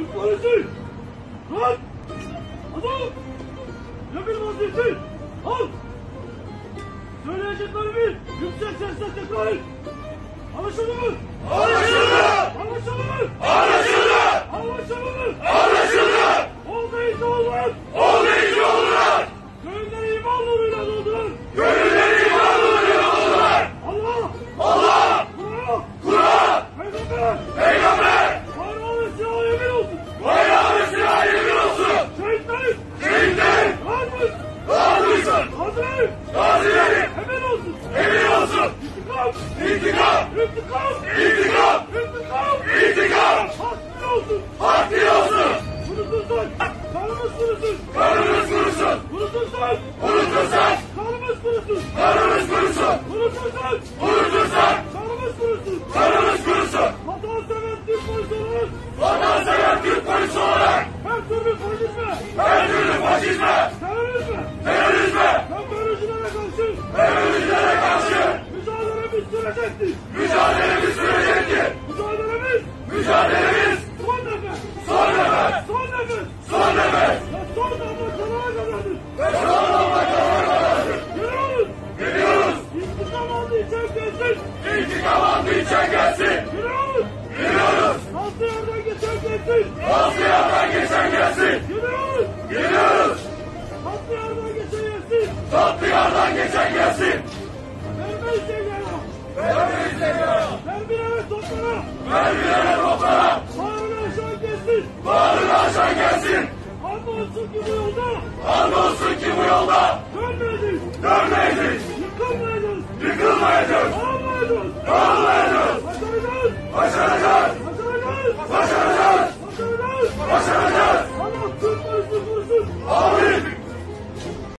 Türk polisi! Lan! Adam! Yakın vaziyeti! Al! Söyleyeceklerimi yüksek sesle tekrar et! Anlaşıldı mı? Anlaşıldı Gazilerin! Emin olsun! Emin olsun! İntikam! İntikam! İntikam! İntikam! İntikam! İntikam! Hakkı olsun! Hakkı olsun! Kurutursan! Kanımız kurusun! Kanımız kurusun! Kurutursan! Unutursan! Kanımız kurusun! Kanımız kurusun! Kurutursan! Unutursan! Kanımız kurusun! Kanımız kurusun! Vatansever Türk polisi olarak Vatansever Türk polisi olarak her türlü faşizme, her türlü faşizme, terörizme, terörizme, teröristlerine karşı teröristlere karşı mücadelemiz sürecektir. mücadelemiz sürecektir. Mücadelemiz Mücadelemiz son nefes, son nefes, son nefes son nefes. ve son damla kanına kadardır. Ve son damla kanına kadardır. Geliyoruz. Geliyoruz. İntikam aldı içer gelsin. İntikam aldı içen gelsin. Geliyoruz. Geliyoruz. Tatlı yerden geçer gelsin. Bazı yerden geçen gelsin. Geliyoruz. Geliyoruz. Mermilere toplara. Bağrını aşağı gelsin. Bağrını aşan gelsin. Andolsun ki bu yolda Andolsun ki bu yolda